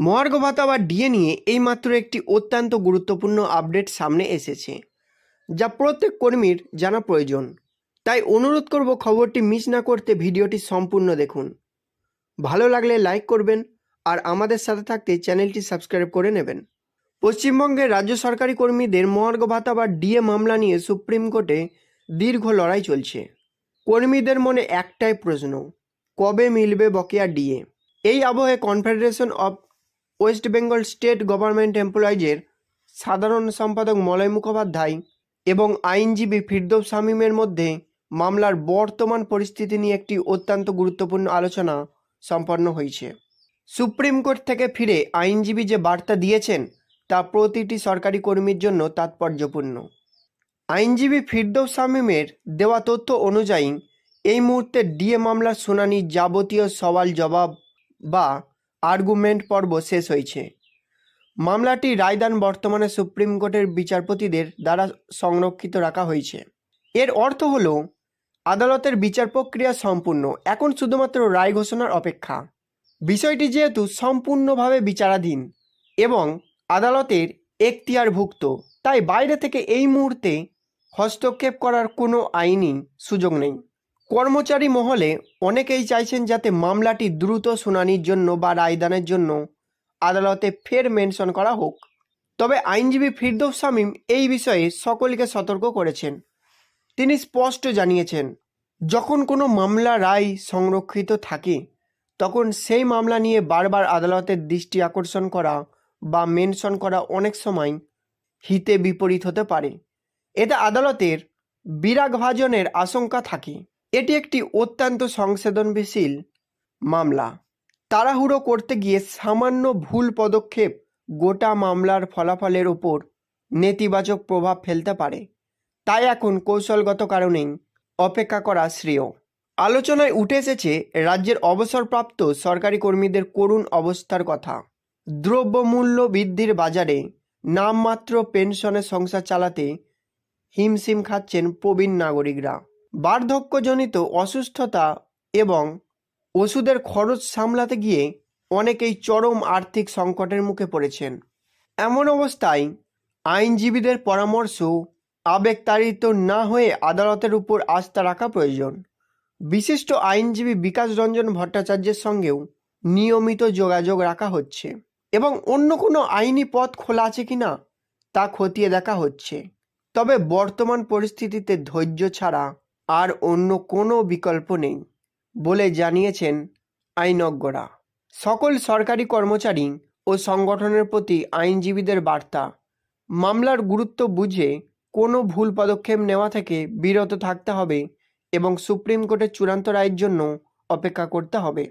মহার্ঘ ভাতা বা ডিএ নিয়ে এইমাত্র একটি অত্যন্ত গুরুত্বপূর্ণ আপডেট সামনে এসেছে, যা প্রত্যেক কর্মীর জানা প্রয়োজন। তাই অনুরোধ করব খবরটি মিস না করতে ভিডিওটি সম্পূর্ণ দেখুন। ভালো লাগলে লাইক করবেন আর আমাদের সাথে থাকতে চ্যানেলটি সাবস্ক্রাইব করে নেবেন। পশ্চিমবঙ্গের রাজ্য সরকারি কর্মীদের মহার্ঘ ভাতা বা ডিএ মামলা নিয়ে সুপ্রিম কোর্টে দীর্ঘ লড়াই চলছে। কর্মীদের মনে একটাই প্রশ্ন, কবে মিলবে বকেয়া ডিএ এই আবহে confederation of West Bengal state government এমপ্লয়িজের সাধারণ সম্পাদক মলয় মুখোপাধ্যায় এবং আইনজীবী ফিরদৌস শামীমের মধ্যে মামলার বর্তমান পরিস্থিতি নিয়ে একটি অত্যন্ত গুরুত্বপূর্ণ আলোচনা সম্পন্ন হয়েছে। সুপ্রিম কোর্ট থেকে ফিরে আইনজীবী যে বার্তা দিয়েছেন, তা প্রতিটি সরকারি কর্মীর জন্য তাৎপর্যপূর্ণ। আইনজীবী ফিরদৌস শামীমের দেওয়া তথ্য অনুযায়ী, এই মুহূর্তে ডিএ মামলার শুনানি যাবতীয় সওয়াল জবাব বা আর্গুমেন্ট পর্ব শেষ হয়েছে। মামলাটি রায়দান বর্তমানে সুপ্রিম কোর্টের বিচারপতিদের দ্বারা সংরক্ষিত রাখা হয়েছে। এর অর্থ হল, আদালতের বিচার প্রক্রিয়া সম্পূর্ণ। এখন শুধুমাত্র রায় ঘোষণার অপেক্ষা। বিষয়টি যেহেতু সম্পূর্ণভাবে বিচারাধীন এবং আদালতের এখতিয়ারভুক্ত, তাই বাইরে থেকে এই মুহূর্তে হস্তক্ষেপ করার কোনো আইনি সুযোগ নেই। কর্মচারী মহলে অনেকেই চাইছেন যাতে মামলাটি দ্রুত শুনানির জন্য বা রায়দানের জন্য আদালতে ফের মেনশন করা হোক। তবে আইনজীবী ফিরদৌস শামীম এই বিষয়ে সকলকে সতর্ক করেছেন। তিনি স্পষ্ট জানিয়েছেন, যখন কোনো মামলা রায় সংরক্ষিত থাকে, তখন সেই মামলা নিয়ে বারবার আদালতের দৃষ্টি আকর্ষণ করা বা মেনশন করা অনেক সময় হিতে বিপরীত হতে পারে। এতে আদালতের বিরাগভাজনের আশঙ্কা থাকে। এটি একটি অত্যন্ত সংবেদনশীল মামলা। তাড়াহুড়ো করতে গিয়ে সামান্য ভুল পদক্ষেপ গোটা মামলার ফলাফলের ওপর নেতিবাচক প্রভাব ফেলতে পারে। তাই এখন কৌশলগত কারণেই অপেক্ষা করা শ্রেয়। আলোচনায় উঠে এসেছে রাজ্যের অবসরপ্রাপ্ত সরকারি কর্মীদের করুণ অবস্থার কথা। দ্রব্যমূল্য বৃদ্ধির বাজারে নামমাত্র পেনশনে সংসার চালাতে হিমশিম খাচ্ছেন প্রবীণ নাগরিকরা। বার্ধক্যজনিত অসুস্থতা এবং ওষুধের খরচ সামলাতে গিয়ে অনেকেই চরম আর্থিক সংকটের মুখে পড়েছেন। এমন অবস্থায় আইনজীবীদের পরামর্শ আবেগতাড়িত না হয়ে আদালতের উপর আস্থা রাখা প্রয়োজন। বিশিষ্ট আইনজীবী বিকাশ রঞ্জন ভট্টাচার্যের সঙ্গেও নিয়মিত যোগাযোগ রাখা হচ্ছে এবং অন্য কোনো আইনি পথ খোলা আছে কিনা তা খতিয়ে দেখা হচ্ছে। তবে বর্তমান পরিস্থিতিতে ধৈর্য ছাড়া আর অন্য কোনো বিকল্প নেই, বলে জানিয়েছেন আইনজ্ঞরা। সকল সরকারি কর্মচারী ও সংগঠনের প্রতি আইনজীবীদের বার্তা, মামলার গুরুত্ব বুঝে কোনো ভুল পদক্ষেপ নেওয়া থেকে বিরত থাকতে হবে এবং সুপ্রিম কোর্টের চূড়ান্ত রায়ের জন্য অপেক্ষা করতে হবে।